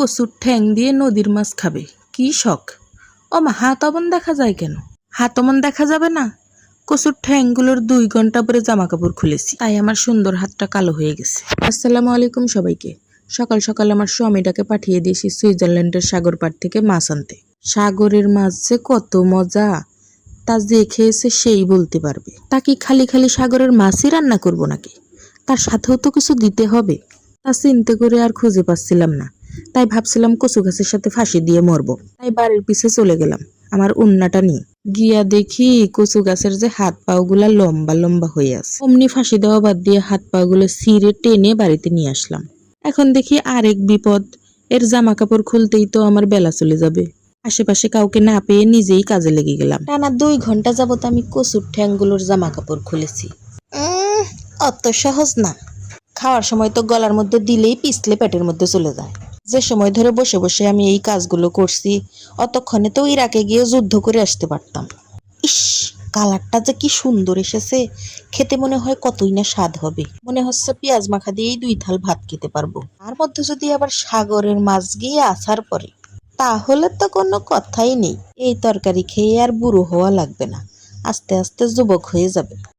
কচুর ঠ্যাং দিয়ে নদীর মাছ খাবে। কি শখ? ও মা হাত অমন দেখা যায় কেন? হাত অমন দেখা যাবে না? কচুর ঠ্যাংগুলোর দুই ঘণ্টা পরে জামা কাপড় খুলেছি। তাই আমার সুন্দর হাতটা কালো হয়ে গেছে। আসসালামু আলাইকুম সবাইকে। সকাল সকাল আমার স্বামীটাকে পাঠিয়ে দিয়েছি সুইজারল্যান্ডের সাগর পাড় থেকে মাছ আনতে। সাগরের মাছ যে কত মজা! তা যে খেয়েছে সেই বলতে পারবে। তা কি খালি খালি সাগরের মাছই রান্না করব নাকি? তার সাথেও তো কিছু দিতে হবে। তা চিন্তা করে আর খুঁজে পাচ্ছিলাম না। তাই ভাবছিলাম কচু গাছের সাথে ফাঁসি দিয়ে মরবো। তাই বাড়ির পিছে চলে গেলাম, আমার উন্নাটা নিয়ে। গিয়া দেখি কচু গাছের যে হাত পাও গুলা লম্বা লম্বা হয়ে আছে। অমনি ফাঁসি দেওয়া বাদ দিয়ে হাত পা গুলো ছিঁড়ে টেনে বাড়িতে নিয়ে আসলাম। এখন দেখি আরেক বিপদ, এর জামা কাপড় খুলতেই তো আমার বেলা চলে যাবে। আশেপাশে কাউকে না পেয়ে নিজেই কাজে লেগে গেলাম। টানা দুই ঘণ্টা যাবত আমি কচুর ঠ্যাংগুলোর জামা কাপড় খুলেছি অত সহজ না। খাওয়ার সময় তো গলার মধ্যে দিলেই পিছলে পেটের মধ্যে চলে যায়। যে সময় ধরে বসে বসে আমি এই কাজগুলো করছি, অতক্ষণে তো ইরাকে গিয়ে যুদ্ধ করে আসতে পারতাম। ইস, কালারটা যে কি সুন্দর এসেছে। খেতে মনে হয় কতই না স্বাদ হবে। মনে হচ্ছে পেঁয়াজ মাখা দিয়েই দুই থাল ভাত খেতে পারব। তার মধ্যে যদি আবার সাগরের মাছ গিয়ে আসার পরে তাহলে তো কোনো কথাই নেই। এই তরকারি খেয়ে আর বুড়ো হওয়া লাগবে না। আস্তে আস্তে যুবক হয়ে যাবে।